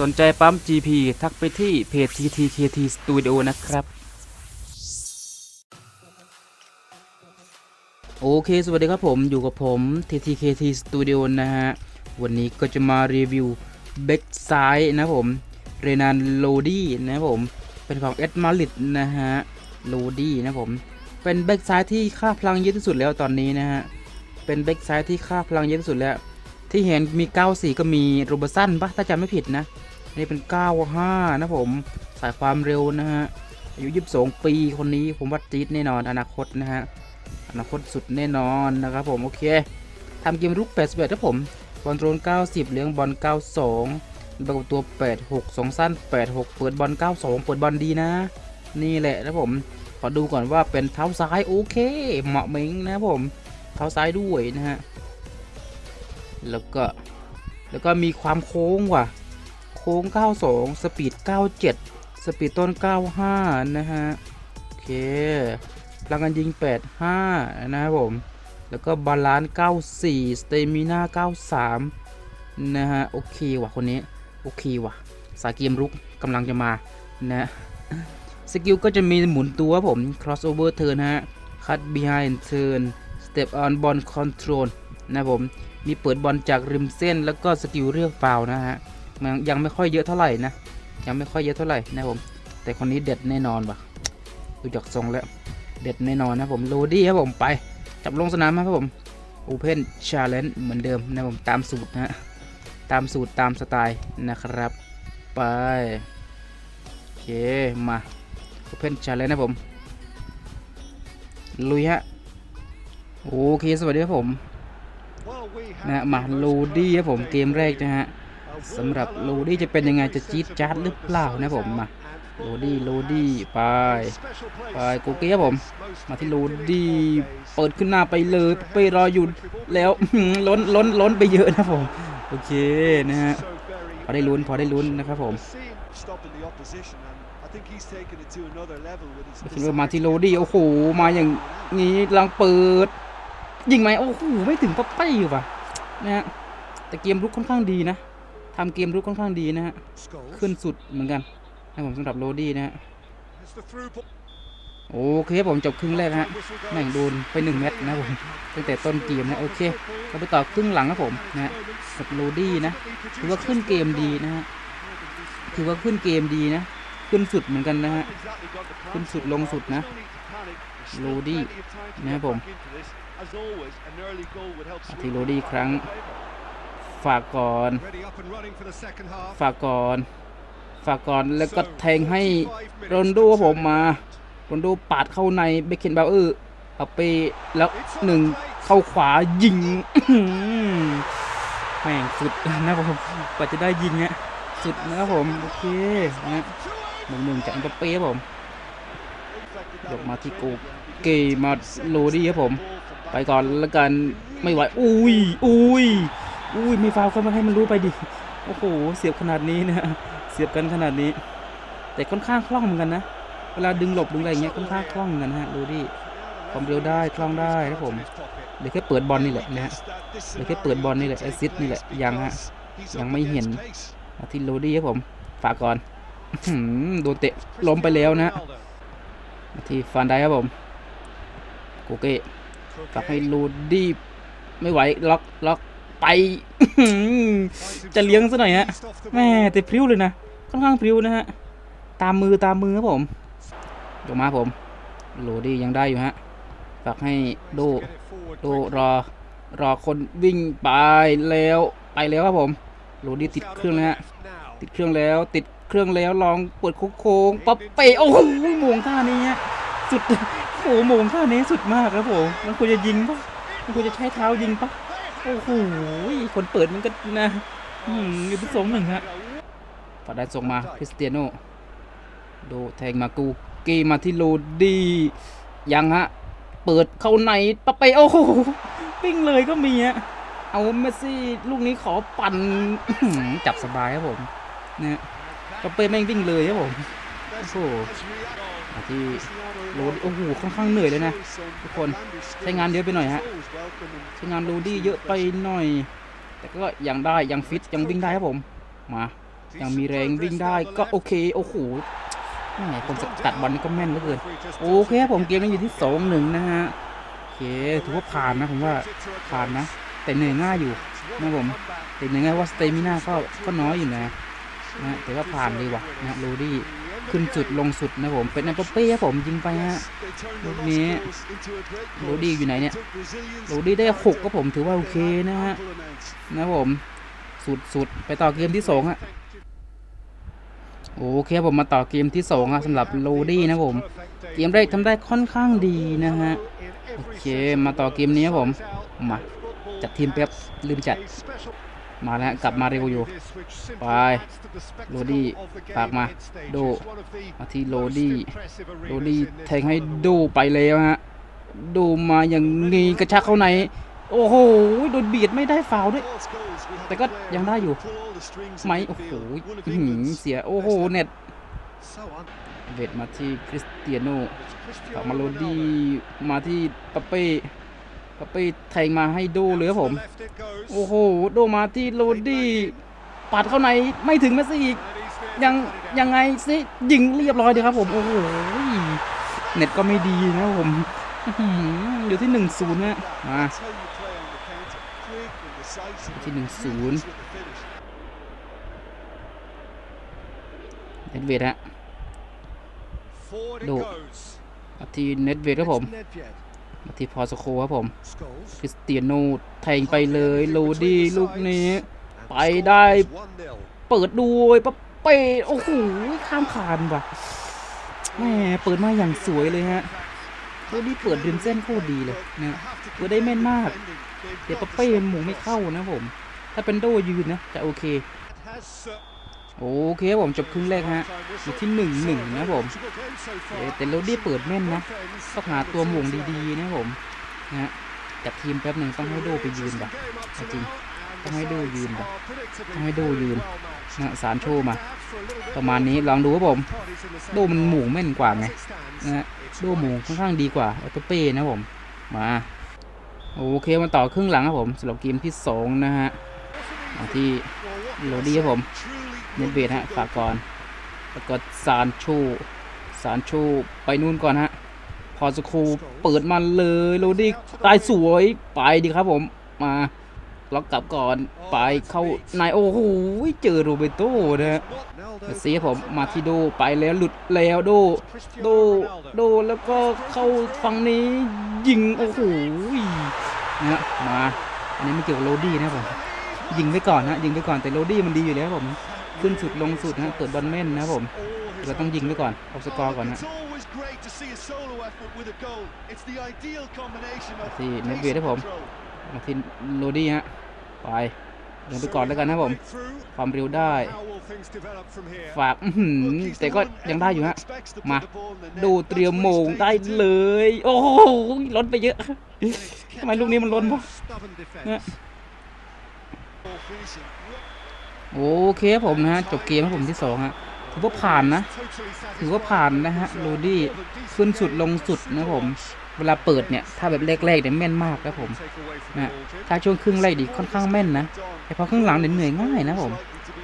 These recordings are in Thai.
สนใจปั๊ม GP ทักไปที่เพจ TTKT Studio นะครับ โอเค สวัสดีครับผมอยู่กับผม TTKT Studio นะฮะ วันนี้ก็จะมารีวิวเบ k กซ้ายนะผม เรนานโลดี้นะผม เป็นของเอ็ดมาริดนะฮะ โลดี้นะผม เป็นเบ k กซ้ายที่ค่าพลังเยอะที่สุดแล้วตอนนี้นะฮะ เป็นเบ k กซ้ายที่ค่าพลังเยอะที่สุดแล้ว ที่เห็นมี 94 ก็มีโรบสันปะถ้าจำไม่ผิดนะนี่เป็น 95 นะผมสายความเร็วนะฮะอายุ 22 ปีคนนี้ผมว่าจี๊ดแน่นอนอนาคตนะฮะอนาคตสุดแน่นอนนะครับผมโอเคทำเกมรุก 81ครับผมบอลโรน 90 เลี้ยงบอล 92ประกบตัว 86 2 สั้น 86 เปิดบอล 92 เปิดบอลดีนะ นี่แหละนะผมขอดูก่อนว่าเป็นเท้าซ้ายโอเค เหมาะเม้งนะผม เท้าซ้ายด้วยนะฮะ แล้วก็แล้วก็มีความโค้งว่ะ โค้ง 92 สปีด 97 สปีดต้น 95 นะฮะ โอเคพลังการยิง 85 นะครับผม แล้วก็บาลานซ์ 94 สเตมิน่า 93 นะฮะ โอเคว่ะคนนี้ โอเคว่ะ สายเกมรุกกำลังจะมา นะ สกิลก็จะมีหมุนตัวผม crossover turn ฮะ cut behind turn step on ball control นะผมมีเปิดบอลจากริมเส้นแล้วก็สกิลเรียกฟาวนะฮะมันยังไม่ค่อยเยอะเท่าไหร่นะยังไม่ค่อยเยอะเท่าไหร่นะผมแต่คนนี้เด็ดแน่นอนว่ะดูจากทรงแล้วเด็ดแน่นอนนะผมโรดี้ครับผมไปจับลงสนามครับผม Open Challenge เหมือนเดิมนะผมตามสูตรนะฮะตามสูตรตามสไตล์นะครับ ไปโอเคมา Open Challenge นะผมลุยฮะโอเคสวัสดีครับผม นะมาโลดี้ครับผมเกมแรกนะฮะสำหรับโลดี้จะเป็นยังไงจะจี๊ดจ๊าดหรือเปล่านะผมมาโลดี้โลดี้ไปไปกูเกี้ครับผม มาที่โลดี้เปิดขึ้นหน้าไปเลยไปรออยู่แล้วล้นล้นล้นไปเยอะนะผม โอเคนะฮะพอได้ลุ้นพอได้ลุ้นนะครับผมไม่คิดว่ามาที่โลดี้โอ้โหมาอย่างนี้ลังเปิด ยิงไหมโอ้โหไม่ถึงปั๊บไปอยู่ป่ะนะฮะแต่เกมรุกค่อนข้างดีนะทำเกมรุกค่อนข้างดีนะฮะขึ้นสุดเหมือนกันนะผมสำหรับโรดี้นะฮะโอเคครับผมจบครึ่งแรกนะฮะแม่งโดนไปหนึ่งเม็ดนะผมตั้งแต่ต้นเกมนะโอเคเราไปต่อครึ่งหลังครับผมนะฮะกับโรดี้นะถือว่าขึ้นเกมดีนะฮะถือว่าขึ้นเกมดีนะ ขึ้นสุดเหมือนกันนะฮะขึ้นสุดลงสุดนะ โรดี้นะครับผมทิโรดี้ครั้ง ฝากก่อน ฝากก่อน ฝากก่อนแล้วก็แทงให้โรนดครับผมมาโรนลโดปาดเข้าในเบคเคนบาเออร์เอาไปแล้วหนึ่งเข้าขวายิงแม่งสุดนะครับผมกว่าจะได้ยิงเนี่ยสุดนะครับผม โอเคนะหนึ่งหนึ่งจากเอ็มบัปเป้ครับผมยกมาที่กู เกมาโรดี้ครับผม ไปก่อนแล้วกันไม่ไหวอุ้ยอุ้ยอุ้ยไม่ฟาวก็มาให้มันรู้ไปดิโอ้โหเสียบขนาดนี้นะเสียบกันขนาดนี้ แต่ค่อนข้างคล่องเหมือนกันนะเวลาดึงหลบดึงอะไรเงี้ยค่อนข้างคล่องเหมือนกันนะฮะดูดิความเร็วได้คล่องได้ครับผมเดี๋ยวแค่เปิดบอลนี่แหละนะฮะเดี๋ยวแค่เปิดบอลนี่แหละแอซิสต์นี่แหละยังฮะยังไม่เห็นที่โรดี้ครับผมฝากก่อนโดนเตะล้มไปแล้วนะ ที่ฟานได้ครับผม โกเก้ฝากให้โรดี้ไม่ไหวล็อกล็อกไป จะเลี้ยงซะหน่อยฮะแม่แต่พริ้วเลยนะค่อนข้างพริ้วนะฮะตามมือตามมือครับผมยกมาผมโหลดี้ยังได้อยู่ฮะฝากให้โดโดรอรอคนวิ่งไปแล้วไปแล้วครับผมโหลดี้ติดเครื่องแล้วฮะติดเครื่องแล้วติดเครื่องแล้วลองเปิดโค้งปั๊บเปโอ้โหมงท่านี้ฮะสุด โอ้โหโมงท่านี้สุดมากครับผม มันควรจะยิงปะมันควรจะใช้เท้ายิงปะโอ้โห คนเปิดมันก็นะ อืมอยู่ที่สองหนึ่งฮะฝาได้ส่งมาคริสเตียโนโดแทงมากูเกมาที่โรดียังฮะ เปิดเข้าในปะไป โอ้โหวิ่งเลยก็มีฮะ เอาเมสซี่ลูกนี้ขอปั่นจับสบายครับผมเนะปะเป้แม่งวิ่งเลยครับผม โอ้โหมาที่โรดโอ้โหค่อนข้างเหนื่อยเลยนะทุกคนใช้งานเยอะไปหน่อยฮะใช้งานโรดี้เยอะไปหน่อย แต่ก็ยังได้ยังฟิตยังวิ่งได้ครับผมมายังมีแรงวิ่งได้ก็โอเคโอ้โหแหมคนสกัดบอลนี่ก็แม่นเหลือเกินโอเคครับผมเกมนี้อยู่ที่สองหนึ่งนะฮะโอเคถือว่าผ่านนะผมว่าผ่านนะ แต่เหนื่อยง่ายอยู่นะผมแต่เหนื่อยง่ายว่าสเตมิน่าก็ก็น้อยอยู่นะนะแต่ว่าผ่านเลยว่ะนะโรดี้ ขึ้นสุดลงสุดนะผมเป็นอันเป้ครับผมยิงไปฮะลูกนี้โรดี้อยู่ไหนเนี่ยโรดี้ได้หกก็ผมถือว่าโอเคนะฮะนะผมสุดสุดไปต่อเกมที่สองฮะโอเคครับผมมาต่อเกมที่สองฮะสำหรับโรดี้นะผมเกมแรกทำได้ค่อนข้างดีนะฮะโอเคมาต่อเกมนี้ครับผมมาจัดทีมแป๊บลืมจัด มาแล้วกลับมาเร็วอยู่ไปโรดี้ฝากมาโดมาที่โรดี้โรดี้แทงให้โดไปแล้วฮะโดมาอย่างงี้กระชากเข้าใน โอ้โหโดนเบียดไม่ได้ฟาวด้วย แต่ก็ยังได้อยู่ไหมโอ้โหเสียโอ้โหเน็ตเวทมาที่คริสเตียโนฝากมาโรดี้มาที่ปาเป้ ปาเป้แทงมาให้โดเลยครับผม โอ้โห โดมาที่โรดี้ปัดเข้าในไม่ถึงแมสซี่อีก ยังยังไงสิยิงเรียบร้อยเลยครับผม โอ้โห เน็ตก็ไม่ดีนะครับผมอื้อหืออยู่ที่หนึ่งศูนย์นะมาที่หนึ่งศูนย์เน็ตเวทฮะดูมาที่เน็ตเวทครับผม มาที่พอสโคครับผมคริสเตียโนแทงไปเลยโรดี้ลูกนี้ ไปได้ เปิดดูไอ้ปะเป้โอ้โหข้ามคานว่ะแหม่เปิดมาอย่างสวยเลยฮะโรดี้เปิดริมเส้นโคตรดีเลยนะเปิดได้แม่นมาก เดี๋ยวปะเป้หมูไม่เข้านะผม ถ้าเป็นโดยืนนะจะโอเค โอเคครับผมจบครึ่งแรกฮะอยู่ที่หนึ่งหนึ่งนะผมเแต่โรดี้เปิดแม่นนะต้องหาตัวหม่งดีๆนะผมนะฮะจัดทีมแป๊บหนึ่งต้องให้โดไปยืนว่ะเอาจริงต้องให้โดยืนว่ะต้องให้โดยืนนะสารโชว์มา ประมาณนี้ลองดูครับผมโดมันหมู่แม่นกว่าไงนะฮะโดหมู่ค่อนข้างดีกว่าไอ้เป้นะผมมาโอเคมาต่อครึ่งหลังครับผมสำหรับเกมที่สองนะฮะมาที่โรดี้ครับผม เน็ตเบดฮะฝากก่อน แล้วก็ซานโชซานโชไปนู่นก่อนฮะ พอสกครูเปิดมาเลยโรดี้ตายสวยไปดีครับผมมาล็อกกลับก่อนไปเข้าในโอ้โหเจอโรเบโตนะฮะเดี๋ยวซีครับผมมาที่โดไปแล้วหลุดแล้วโดโดโดแล้วก็เข้าฝั่งนี้ยิงโอ้โหนะฮะมาอันนี้ไม่เกี่ยวกับโรดี้นะครับผมยิงไว้ก่อนนะยิงไว้ก่อนแต่โรดี้มันดีอยู่แล้วผม ขึ้นสุดลงสุดนะเปิดบอลแม่นนะครับผมเราต้องยิงไว้ก่อนเอาสกอร์ก่อนนะที่เน็ตเวียดให้ผมมาที่โรดี้ฮะไปเดินไปก่อนแล้วกันนะครับผม ความเร็วได้ ฝากอื้อหือแต่ก็ยังได้อยู่ฮะ มา ดูเตรียมโมงได้เลย โอ้โหล้นไปเยอะทำไมลูกนี้มันล้นวะเนี่ย โอเคผมนะฮะจบเกมครับผมที่สองฮะถือว่าผ่านนะถือว่าผ่านนะฮะโรดี้ขึ้นสุดลงสุดนะผม เวลาเปิดเนี่ยถ้าแบบแรกๆเนี่ยแม่นมากนะผมนะถ้าช่วงครึ่งแรกดีค่อนข้างแม่นนะแต่พอครึ่งหลังเนี่ยเหนื่อยง่ายนะผม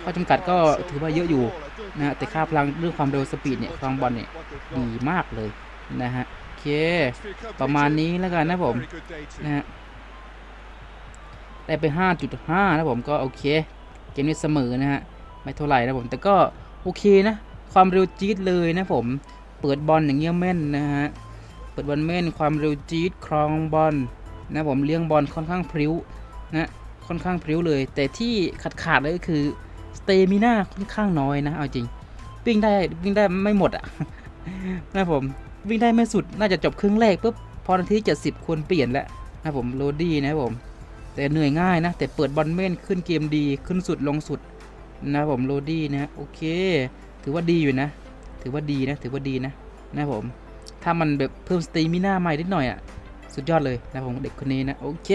ข้อจำกัดก็ถือว่าเยอะอยู่นะแต่ค่าพลังเรื่องความเร็วสปีดเนี่ยครองบอลเนี่ยดีมากเลยนะฮะโอเค ประมาณนี้แล้วกันนะผมนะฮะได้ไป 5.5 นะผมก็โอเค เกมนี้เสมอนะฮะ ไม่เท่าไหร่นะผม แต่ก็โอเคนะ ความเร็วจี๊ดเลยนะผม เปิดบอลอย่างเงี้ยแม่นนะฮะ เปิดบอลแม่น ความเร็วจี๊ดครองบอลนะผมเลี้ยงบอลค่อนข้างพริ้วนะค่อนข้างพริ้วเลย แต่ที่ขาดขาดๆเลยก็คือสเตมิน่าค่อนข้างน้อยนะ เอาจริง วิ่งได้วิ่งได้ไม่หมดอะนะผมวิ่งได้ไม่สุดน่าจะจบครึ่งแรกปุ๊บพอนาทีเจ็ดสิบควรเปลี่ยนแล้วนะผมโรดี้นะผม แต่เหนื่อยง่ายนะ แต่เปิดบอลแม่นขึ้นเกมดีขึ้นสุดลงสุดนะผมโรดี้นะโอเค ถือว่าดีอยู่นะ ถือว่าดีนะ ถือว่าดีนะนะผม ถ้ามันแบบเพิ่มสเตมิน่าใหม่นิดหน่อยอะสุดยอดเลยนะผมเด็กคนนี้นะโอเค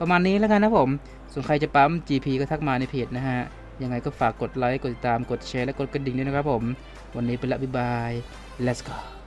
ประมาณนี้แล้วกันนะผม ส่วนใครจะปั๊ม GP ก็ทักมาในเพจนะฮะยังไงก็ฝากกดไลค์กดติดตามกดแชร์และกดกระดิ่งด้วยนะครับผม วันนี้ไปละบ๊ายบาย let's go